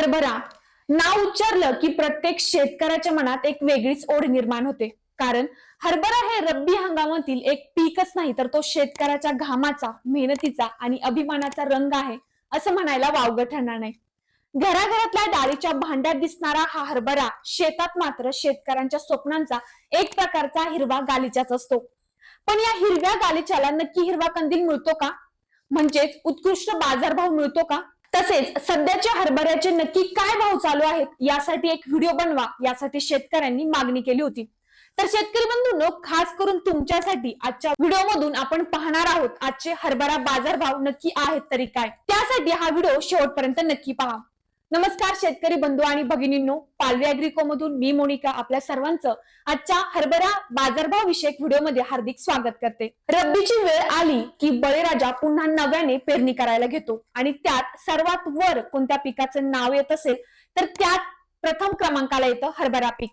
हरभरा. नाव उच्चारलं की प्रत्येक शेतकऱ्याच्या मनात एक वेगळीच ओढ निर्माण होते. कारण हरभरा हे रब्बी हंगामातील एक पीकच नाही तर तो शेतकऱ्याच्या घामाचा मेहनतीचा आणि अभिमानाचा रंग आहे असं म्हणायला वावग ठरणार नाही. घराघरातल्या डाळीच्या भांड्यात दिसणारा हा हरभरा शेतात मात्र शेतकऱ्यांच्या स्वप्नांचा एक प्रकारचा हिरवा गालिचाच असतो. पण या हिरव्या गालिच्याला नक्की हिरवा कंदील मिळतो का? म्हणजेच उत्कृष्ट बाजारभाव मिळतो का? तसेच सध्याच्या हरभऱ्याचे नक्की काय भाव चालू आहेत यासाठी एक व्हिडिओ बनवा यासाठी शेतकऱ्यांनी मागणी केली होती. तर शेतकरी बंधूंनो खास करून तुमच्यासाठी आजच्या व्हिडिओ मधून आपण पाहणार आहोत आजचे हरभरा बाजार भाव नक्की आहेत तरी काय. त्यासाठी हा व्हिडिओ शेवटपर्यंत नक्की पहा. नमस्कार शेतकरी बंधू आणि भगिनींनो पालवी अॅग्रिको मधून मी मोनिका आपल्या सर्वांचं आजच्या हरभरा बाजारभाव विषयक व्हिडिओमध्ये हार्दिक स्वागत करते. रब्बीची वेळ आली की बळीराजा पुन्हा नव्याने पेरणी करायला घेतो आणि त्यात सर्वात वर कोणत्या पिकाचं नाव येत असेल तर त्यात प्रथम क्रमांकाला येतं हरभरा पीक.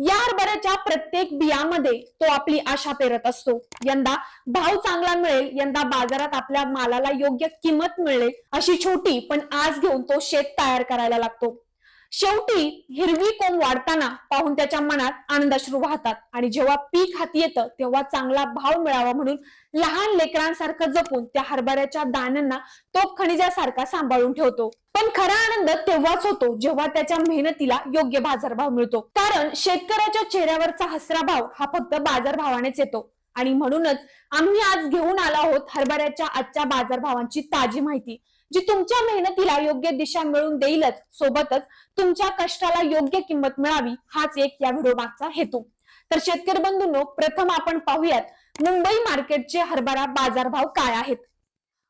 या हरभऱ्याच्या प्रत्येक बियामध्ये तो आपली आशा पेरत असतो. यंदा भाव चांगला मिळेल यंदा बाजारात आपल्या मालाला योग्य किंमत मिळेल अशी छोटी पण आज घेऊन तो शेत तयार करायला लागतो. शेवटी हिरवी कोंब वाढताना पाहून त्याच्या मनात आनंदाश्रू वाहतात. आणि जेव्हा पीक हाती येतं तेव्हा चांगला भाव मिळावा म्हणून लहान लेकरांसारखं जपून त्या हरभऱ्याच्या दाण्यांना तो खनिजासारखा सांभाळून ठेवतो. पण खरा आनंद तेव्हाच होतो जेव्हा त्याच्या मेहनतीला योग्य बाजारभाव मिळतो. कारण शेतकऱ्याच्या चेहऱ्यावरचा हसरा भाव हा फक्त बाजारभावानेच येतो. आणि म्हणूनच आम्ही आज घेऊन आलो आहोत हरभऱ्याच्या आजच्या बाजारभावांची ताजी माहिती. जी तुमच्या मेहनतीला योग्य दिशा मिळवून देईलच सोबतच तुमच्या कष्टाला योग्य किंमत मिळावी हाच एक या व्हिडिओ मागचा हेतू. तर शेतकरी बंधूंनो प्रथम आपण पाहूयात मुंबई मार्केटचे हरभरा बाजारभाव काय आहेत?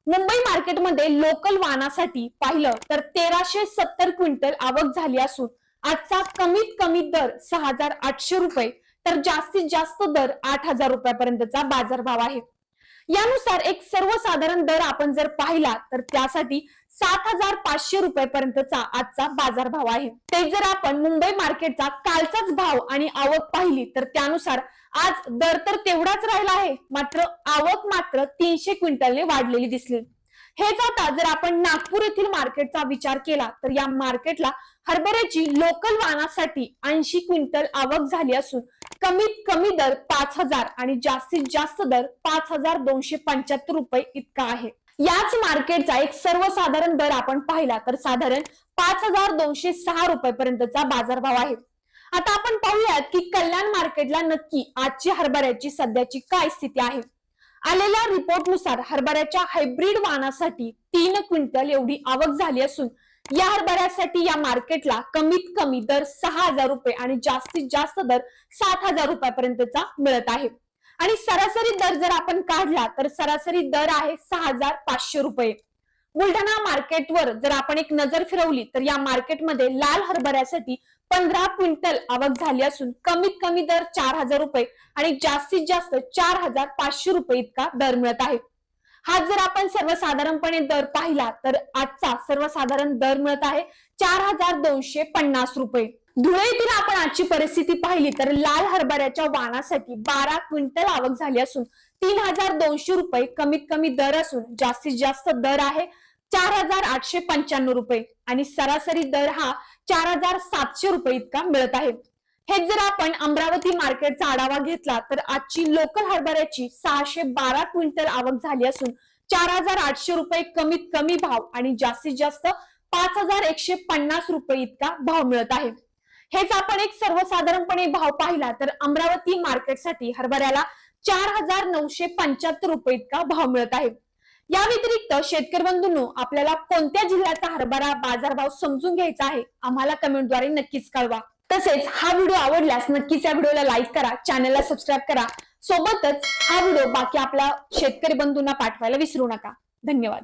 मुंबई मार्केटमध्ये लोकल वाहनासाठी पाहिलं तर तेराशे सत्तर क्विंटल आवक झाली असून आजचा कमीत कमी दर सहा हजार आठशे रुपये तर जास्तीत जास्त दर आठ हजार रुपयापर्यंतचा बाजारभाव आहे. यानुसार एक सर्वसाधारण दर आपण जर पाहिला तर त्यासाठी सात हजार पाचशे रुपयापर्यंतचा आजचा बाजारभाव आहे. ते जर आपण मुंबई मार्केटचा कालचाच भाव आणि आवक पाहिली तर त्यानुसार आज दर तर तेवढाच राहिला आहे. मात्र आवक मात्र तीनशे क्विंटलने वाढलेली दिसली. हेच आता जर आपण नागपूर येथील मार्केटचा विचार केला तर या मार्केटला हरभऱ्याची लोकल वाणासाठी ऐंशी क्विंटल आवक झाली असून कमीत कमी दर पाच हजार आणि जास्तीत जास्त दर पाच हजार दोनशे पंच्याहत्तर रुपये इतका आहे. याच मार्केटचा एक सर्वसाधारण दर आपण पाहिला तर साधारण पाच हजार दोनशे सहा रुपयापर्यंतचा बाजारभाव आहे. आता आपण पाहूयात की कल्याण मार्केटला नक्की आजची हरभऱ्याची सध्याची काय स्थिती आहे. आलेल्या रिपोर्टनुसार हरभऱ्याच्या हायब्रिड वाहनासाठी तीन क्विंटल एवढी आवक झाली असून या हरभऱ्यासाठी या मार्केटला कमीत कमी दर सहा हजार रुपये आणि जास्तीत जास्त दर सात हजार रुपयापर्यंतचा मिळत आहे. आणि सरासरी दर जर आपण काढला तर सरासरी दर आहे सहा हजार पाचशे रुपये. बुलढाणा मार्केटवर जर आपण एक नजर फिरवली तर या मार्केटमध्ये लाल हरभऱ्यासाठी पंधरा क्विंटल आवक झाली असून कमीत कमी दर चार हजार रुपये आणि जास्तीत जास्त चार हजार पाचशे रुपये इतका दर मिळत आहे. हा जर आपण सर्वसाधारणपणे दर पाहिला तर आजचा सर्वसाधारण दर मिळत आहे चार हजार दोनशे पन्नास रुपये. धुळे येथील आपण आजची परिस्थिती पाहिली तर लाल हरभऱ्याच्या वाणासाठी बारा क्विंटल आवक झाली असून तीन हजार दोनशे रुपये कमीत कमी दर असून जास्तीत जास्त दर आहे चार हजार आठशे पंच्याण्णव रुपये आणि सरासरी दर हा चार हजार सातशे रुपये इतका मिळत आहे. हे जर आपण अमरावती मार्केटचा आढावा घेतला तर आजची लोकल हरभऱ्याची सहाशे बारा क्विंटल आवक झाली असून चार हजार आठशे रुपये कमीत कमी भाव आणि जास्तीत जास्त पाच हजार एकशे पन्नास रुपये इतका भाव मिळत आहे. हेच आपण एक सर्वसाधारणपणे भाव पाहिला तर अमरावती मार्केटसाठी हरभऱ्याला चार हजार नऊशे पंच्याहत्तर रुपये इतका भाव मिळत आहे. या व्यतिरिक्त शेतकरी बंधूंनो आपल्याला कोणत्या जिल्ह्याचा हरभरा बाजारभाव समजून घ्यायचा आहे आम्हाला कमेंटद्वारे नक्कीच कळवा. तसेच हा व्हिडिओ आवडल्यास नक्कीच या व्हिडिओला लाईक करा चॅनलला सबस्क्राईब करा. सोबतच हा व्हिडिओ बाकी आपल्या शेतकरी बंधूंना पाठवायला विसरू नका. धन्यवाद.